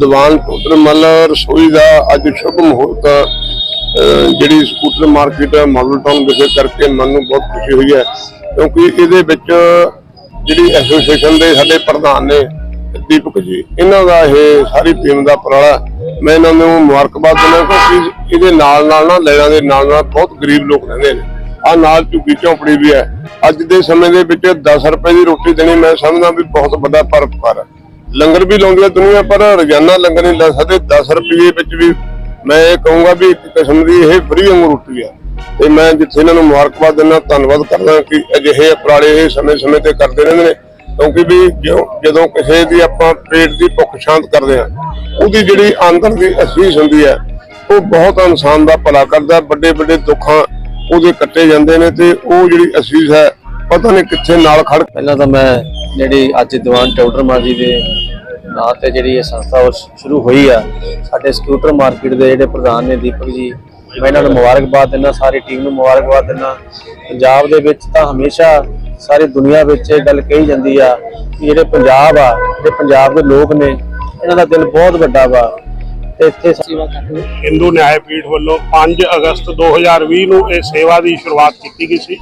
ਦੀਵਾਨ scooter ਮੱਲ ਰਸੋਈ ਦਾ ਅੱਜ ਸ਼ੁਭ ਮੁਹੂਰਤ ਜਿਹੜੀ ਸਕੂਟਰ ਮਾਰਕੀਟ ਮਾਡਲ ਟਾਊਨ ਵਿਖੇ ਕਰਕੇ ਮਨ ਨੂੰ ਬਹੁਤ ਖੁਸ਼ੀ ਹੋਈ ਹੈ। ਕਿਉਂਕਿ ਇਹਦੇ ਵਿੱਚ ਜਿਹੜੀ ਐਸੋਸੀਏਸ਼ਨ ਦੇ ਸਾਡੇ ਪ੍ਰਧਾਨ ਨੇ ਦੀਪਕ ਜੀ, ਇਹਨਾਂ ਦਾ ਇਹ ਸਾਰੀ ਟੀਮ ਦਾ ਉਪਰਾਲਾ। ਮੈਂ ਇਹਨਾਂ ਨੂੰ ਮੁਬਾਰਕਬਾਦ ਦਿੰਦਾ ਕਿਉਂਕਿ ਇਹਦੇ ਨਾਲ ਨਾਲ ਨਾ ਲੈਣਾ ਦੇ ਨਾਲ ਨਾਲ ਬਹੁਤ ਗਰੀਬ ਲੋਕ ਰਹਿੰਦੇ ਨੇ। ਆ ਨਾਲ ਝੁੱਗੀ ਝੌਂਪੜੀ ਵੀ ਹੈ। ਅੱਜ ਦੇ ਸਮੇਂ ਦੇ ਵਿੱਚ 10 ਰੁਪਏ ਦੀ ਰੋਟੀ ਦੇਣੀ ਮੈਂ ਸਮਝਦਾ ਵੀ ਬਹੁਤ ਵੱਡਾ ਪਰਉਪਕਾਰ ਹੈ। ਲੰਗਰ ਵੀ ਲਾਉਂਦੀ ਹੈ ਦੁਨੀਆ, ਪਰ ਰੋਜ਼ਾਨਾ ਲੰਗਰ ਨਹੀਂ ਲਾ ਸਕਦੇ। 10 ਰੁਪਏ ਵਿੱਚ ਵੀ ਮੈਂ ਇਹ ਕਹੂੰਗਾ ਵੀ ਇੱਕ ਕਿਸਮ ਦੀ ਇਹ ਫਰੀ ਵਾਂਗੂ ਰੋਟੀ ਹੈ ਤੇ ਮੈਂ ਜਿੱਥੇ ਇਹਨਾਂ ਨੂੰ ਮੁਬਾਰਕਬਾਦ ਦਿੰਦਾ, ਧੰਨਵਾਦ ਕਰਦਾ ਕਿ ਅਜਿਹੇ ਉਪਰਾਲੇ ਇਹ ਸਮੇਂ-ਸਮੇਂ ਤੇ ਕਰਦੇ ਰਹਿੰਦੇ ਨੇ। ਕਿਉਂਕਿ ਵੀ ਜਦੋਂ ਕਿਸੇ ਦੀ ਆਪਾਂ ਪੇਟ ਦੀ ਭੁੱਖ ਸ਼ਾਂਤ ਕਰਦੇ ਆ ਉਹਦੀ ਜਿਹੜੀ ਅੰਦਰ ਦੀ ਅਸੀਸ ਹੁੰਦੀ ਹੈ, ਉਹ ਬਹੁਤ ਇਨਸਾਨ ਦਾ ਭਲਾ ਕਰਦਾ ਵੱਡੇ ਵੱਡੇ ਦੁੱਖਾਂ ਉਹਦੇ ਕੱਟੇ ਜਾਂਦੇ ਨੇ ਤੇ ਉਹ ਜਿਹੜੀ ਅਸੀਸ ਹੈ, ਪਤਾ ਨਹੀਂ ਕਿੱਥੇ ਨਾਲ ਖੜ ਪਹਿਲਾਂ ਤਾਂ ਮੈਂ ਜਿਹੜੀ ਅੱਜ ਦੀਵਾਨ ਟਾਊਟਰ ਮਾਜੀ ਦੇ ਨਾਂ ਤੇ ਜਿਹੜੀ ਇਹ ਸੰਸਥਾ ਉਹ ਸ਼ੁਰੂ ਹੋਈ ਆ, ਸਾਡੇ ਸਕੂਟਰ ਮਾਰਕੀਟ ਦੇ ਜਿਹੜੇ ਪ੍ਰਧਾਨ ਨੇ ਦੀਪਕ ਜੀ, ਮੈਂ ਇਹਨਾਂ ਨੂੰ ਮੁਬਾਰਕਬਾਦ ਦਿੰਦਾ, ਸਾਰੀ ਟੀਮ ਨੂੰ ਮੁਬਾਰਕਬਾਦ ਦਿੰਦਾ। ਪੰਜਾਬ ਦੇ ਵਿੱਚ ਤਾਂ ਹਮੇਸ਼ਾ ਸਾਰੀ ਦੁਨੀਆ ਵਿੱਚ ਇਹ ਗੱਲ ਕਹੀ ਜਾਂਦੀ ਆ ਕਿ ਜਿਹੜੇ ਪੰਜਾਬ ਆ, ਜਿਹੜੇ ਪੰਜਾਬ ਦੇ ਲੋਕ ਨੇ, ਇਹਨਾਂ ਦਾ ਦਿਲ ਬਹੁਤ ਵੱਡਾ ਵਾ। ਤੇ ਇੱਥੇ ਸੇਵਾ ਕਰਦੇ ਹਿੰਦੂ ਨਿਆਏ ਪੀਠ ਵੱਲੋਂ 5 ਅਗਸਤ 2020 ਨੂੰ ਇਹ ਸੇਵਾ ਦੀ ਸ਼ੁਰੂਆਤ ਕੀਤੀ ਗਈ ਸੀ।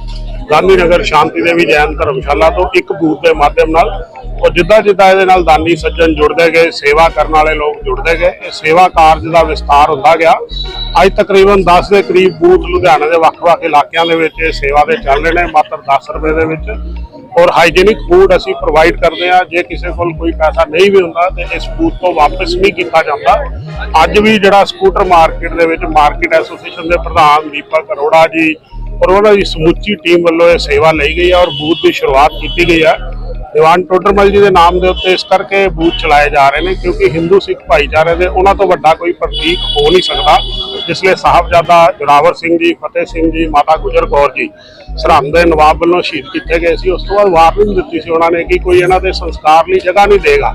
ਗਾਂਧੀ ਨਗਰ ਸ਼ਾਂਤੀ ਦੇਵੀ ਜੈਨ ਧਰਮਸ਼ਾਲਾ ਤੋਂ ਇੱਕ ਬੂਥ ਦੇ ਮਾਧਿਅਮ ਨਾਲ ਔਰ ਜਿੱਦਾਂ ਜਿੱਦਾਂ ਇਹਦੇ ਨਾਲ ਦਾਨੀ ਸੱਜਣ ਜੁੜਦੇ ਗਏ, ਸੇਵਾ ਕਰਨ ਵਾਲੇ ਲੋਕ ਜੁੜਦੇ ਗਏ, ਇਹ ਸੇਵਾ ਕਾਰਜ ਦਾ ਵਿਸਤਾਰ ਹੁੰਦਾ ਗਿਆ। ਅੱਜ ਤਕਰੀਬਨ 10 ਦੇ ਕਰੀਬ ਬੂਥ ਲੁਧਿਆਣੇ ਦੇ ਵੱਖ-ਵੱਖ ਇਲਾਕਿਆਂ ਦੇ ਵਿੱਚ ਇਹ ਸੇਵਾ ਦੇ ਚੱਲ ਰਹੇ ਨੇ, ਮਾਤਰ 10 ਰੁਪਏ ਦੇ ਵਿੱਚ। ਔਰ ਹਾਈਜੀਨਿਕ ਫੂਡ ਅਸੀਂ ਪ੍ਰੋਵਾਈਡ ਕਰਦੇ ਆ ਜੇ ਕਿਸੇ ਕੋਲ ਕੋਈ ਪੈਸਾ ਨਹੀਂ ਵੀ ਹੁੰਦਾ, ਤੇ ਇਸ ਬੂਥ ਤੋਂ ਵਾਪਸ ਨਹੀਂ ਕੀਤਾ ਜਾਂਦਾ। ਅੱਜ ਵੀ ਜਿਹੜਾ ਸਕੂਟਰ ਮਾਰਕੀਟ ਦੇ ਵਿੱਚ ਮਾਰਕੀਟ ਐਸੋਸੀਏਸ਼ਨ ਦੇ ਪ੍ਰਧਾਨ ਦੀਪਕ ਅਰੋੜਾ ਜੀ ਔਰ ਉਹਨਾਂ ਦੀ ਸਮੁੱਚੀ ਟੀਮ ਵੱਲੋਂ ਇਹ ਸੇਵਾ ਲਈ ਗਈ ਹੈ ਔਰ ਬੂਥ ਦੀ ਸ਼ੁਰੂਆਤ ਕੀਤੀ ਗਈ ਹੈ। ਦੀਵਾਨ ਟੋਡਰਮਲ ਜੀ ਦੇ ਨਾਮ ਦੇ ਉੱਤੇ ਇਸ ਕਰਕੇ ਬੂਥ ਚਲਾਏ ਜਾ ਰਹੇ ਨੇ ਕਿਉਂਕਿ ਹਿੰਦੂ ਸਿੱਖ ਭਾਈਚਾਰੇ ਦੇ ਉਹਨਾਂ ਤੋਂ ਵੱਡਾ ਕੋਈ ਪ੍ਰਤੀਕ ਹੋ ਨਹੀਂ ਸਕਦਾ। ਜਿਸ ਲਈ ਸਾਹਿਬਜ਼ਾਦਾ ਜੋਰਾਵਰ ਸਿੰਘ ਜੀ, ਫਤਿਹ ਸਿੰਘ ਜੀ, ਮਾਤਾ ਗੁਜਰ ਕੌਰ ਜੀ, ਸਰਹੰਦ ਦੇ ਨਵਾਬ ਵੱਲੋਂ ਸ਼ਹੀਦ ਕੀਤੇ ਗਏ ਸੀ। ਉਸ ਤੋਂ ਬਾਅਦ ਵਾਰਨਿੰਗ ਦਿੱਤੀ ਸੀ ਉਹਨਾਂ ਨੇ ਕਿ ਕੋਈ ਇਹਨਾਂ ਦੇ ਸੰਸਕਾਰ ਲਈ ਜਗ੍ਹਾ ਨਹੀਂ ਦੇਗਾ।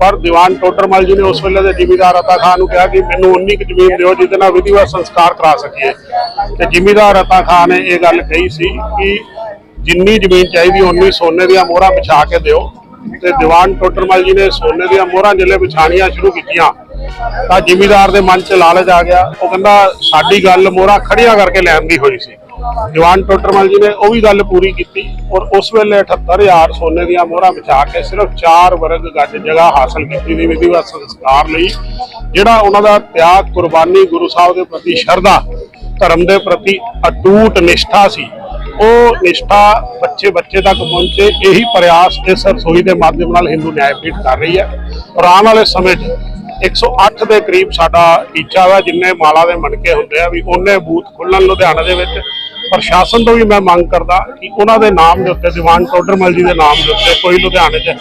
ਪਰ ਦੀਵਾਨ ਟੋਟਰਮਲ ਜੀ ਨੇ ਉਸ ਵੇਲੇ ਦੇ ਜ਼ਿਮੀਦਾਰ ਅਤਾ ਖਾਨ ਨੂੰ ਕਿਹਾ ਕਿ ਮੈਨੂੰ ਉਨੀ ਕੁ ਜ਼ਮੀਨ ਦਿਓ ਜਿਹਦੇ ਨਾਲ ਵਿਧੀਵਤ ਸੰਸਕਾਰ ਕਰਾ ਸਕੀਏ। ਤੇ ਜ਼ਿਮੀਦਾਰ ਅਤਾ ਖਾਨ ਨੇ ਇਹ ਗੱਲ ਕਹੀ ਸੀ ਕਿ ਜਿੰਨੀ ਜ਼ਮੀਨ ਚਾਹੀਦੀ ਉਨੀ ਸੋਨੇ ਦੀਆਂ ਮੋਹਰਾਂ ਵਿਛਾ ਕੇ ਦਿਓ। ਤੇ ਦੀਵਾਨ ਟੋਟਰਮਲ ਜੀ ਨੇ ਸੋਨੇ ਦੀਆਂ ਮੋਹਰਾਂ ਜਿਲੇ ਵਿਛਾਣੀਆਂ ਸ਼ੁਰੂ ਕੀਤੀਆਂ। ਤਾਂ ਜ਼ਿਮੀਦਾਰ ਦੇ ਮਨ 'ਚ ਲਾਲਚ ਆ ਗਿਆ। ਉਹ ਕਹਿੰਦਾ, ਸਾਡੀ ਗੱਲ ਮੋਹਰਾਂ ਖੜੀਆਂ ਕਰਕੇ ਲੈਣ ਦੀ ਹੋਈ ਸੀ। ਦੀਵਾਨ ਟੋਡਰਮਲ ਜੀ ਨੇ ਉਹ ਵੀ ਗੱਲ ਪੂਰੀ ਕੀਤੀ ਔਰ ਉਸ ਵੇਲੇ 78000 ਸੋਨੇ ਦੀਆਂ ਮੋਹਰਾਂ ਵਿਛਾ ਕੇ ਸਿਰਫ 4 ਵਰਗ ਗੱਜ ਜਗ੍ਹਾ ਹਾਸਲ ਕੀਤੀ ਦੀ ਵਿਧੀਵਤ ਸੰਸਕਾਰ ਲਈ, ਜਿਹੜਾ ਉਹਨਾਂ ਦਾ ਤਿਆਗ ਕੁਰਬਾਨੀ ਗੁਰੂ ਸਾਹਿਬ ਦੇ ਪ੍ਰਤੀ ਸ਼ਰਧਾ, ਧਰਮ ਦੇ ਪ੍ਰਤੀ ਅਟੂਟ ਨਿਸ਼ਠਾ ਸੀ। ਉਹ ਨਿਸ਼ਠਾ ਬੱਚੇ ਬੱਚੇ ਤੱਕ ਪਹੁੰਚੇ, ਇਹੀ ਪ੍ਰਯਾਸ ਇਸ ਰਸੋਈ ਦੇ ਮਾਧਿਅਮ ਨਾਲ ਹਿੰਦੂ ਨਿਆਇ ਪੀਠ ਕਰ ਰਹੀ ਹੈ। ਔਰ ਆਉਣ ਵਾਲੇ ਸਮੇਂ 'ਚ 108 ਦੇ ਕਰੀਬ ਸਾਡਾ ਟੀਚਾ ਵਾ ਜਿੰਨੇ ਮਾਲਾ ਦੇ ਮਣਕੇ ਹੁੰਦੇ ਆ ਵੀ ਉਹਨੇ ਬੂਥ ਖੁੱਲਣ ਲੁਧਿਆਣਾ ਦੇ ਵਿੱਚ। ਪ੍ਰਸ਼ਾਸਨ ਤੋਂ ਵੀ ਮੈਂ ਮੰਗ ਕਰਦਾ ਕਿ ਉਹਨਾਂ ਦੇ ਨਾਮ ਦੇ ਉੱਤੇ ਦੀਵਾਨ ਟੋਡਰਮਲ ਜੀ ਦੇ ਨਾਮ ਦੇ ਉੱਤੇ ਕੋਈ ਲੁਧਿਆਣੇ 'ਚ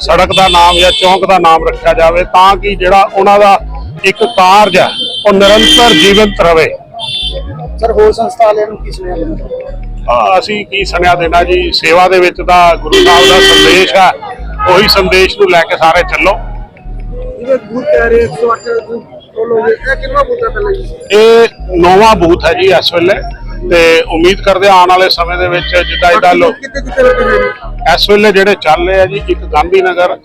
ਸੜਕ ਦਾ ਨਾਮ ਜਾਂ ਚੌਂਕ ਦਾ ਨਾਮ ਰੱਖਿਆ ਜਾਵੇ ਤਾਂ ਕਿ ਜਿਹੜਾ ਉਹਨਾਂ ਦਾ ਇੱਕ ਕਾਰਜ ਹੈ ਉਹ ਨਿਰੰਤਰ ਜੀਵੰਤ ਰਵੇ। ਸਰ ਹੋਰ ਸੰਸਥਾ ਵਾਲਿਆਂ ਨੂੰ ਕੀ ਸੁਣਿਆ ਦੇਣਾ ਅਸੀਂ ਕੀ ਸੁਣਿਆ ਦੇਣਾ ਜੀ? ਸੇਵਾ ਦੇ ਵਿੱਚ ਤਾਂ ਗੁਰੂ ਸਾਹਿਬ ਦਾ ਸੰਦੇਸ਼ ਹੈ ਉਹੀ ਸੰਦੇਸ਼ ਨੂੰ ਲੈ ਕੇ ਸਾਰੇ ਚੱਲੋ। ਇਹ ਬੂਥ ਕਹਿ ਰਹੇ 108 ਟੋਲੋਗੇ ਇਹ ਕਿੰਨਾ ਬੂਥ ਹੈ ਪਹਿਲਾਂ ਜੀ? ਇਹ ਨੌਵਾਂ ਬੂਥ ਹੈ ਜੀ ਇਸ ਵੇਲੇ। ਤੇ ਉਮੀਦ ਕਰਦੇ ਆਉਣ ਵਾਲੇ ਸਮੇਂ ਦੇ ਵਿੱਚ ਜਿੱਦਾਂ ਲੱਗੇ ਹੋਏ ਨੇ? ਇਸ ਵੇਲੇ ਜਿਹੜੇ ਚੱਲ ਰਹੇ ਆ ਜੀ ਇੱਕ ਗਾਂਧੀ ਨਗਰ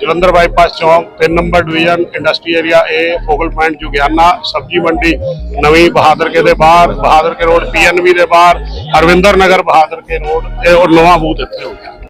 ਜਲੰਧਰ ਬਾਈਪਾਸ ਚੌਂਕ 3 number division industry area A Fogal point Jugiana ਸਬਜੀ ਮੰਡੀ ਨਵੀਂ ਬਹਾਦਰ ਕੇ ਦੇ ਬਾਹਰ ਬਹਾਦਰ ਕੇ ਰੋਡ ਪੀਐਨਬੀ ਦੇ ਬਾਹਰ ਹਰਵਿੰਦਰ ਨਗਰ ਬਹਾਦਰ ਕੇ ਰੋਡ ਇਹ ਔਰ ਨਵਾਂ ਬੂਥ ਇੱਥੇ ਹੋ ਗਿਆ।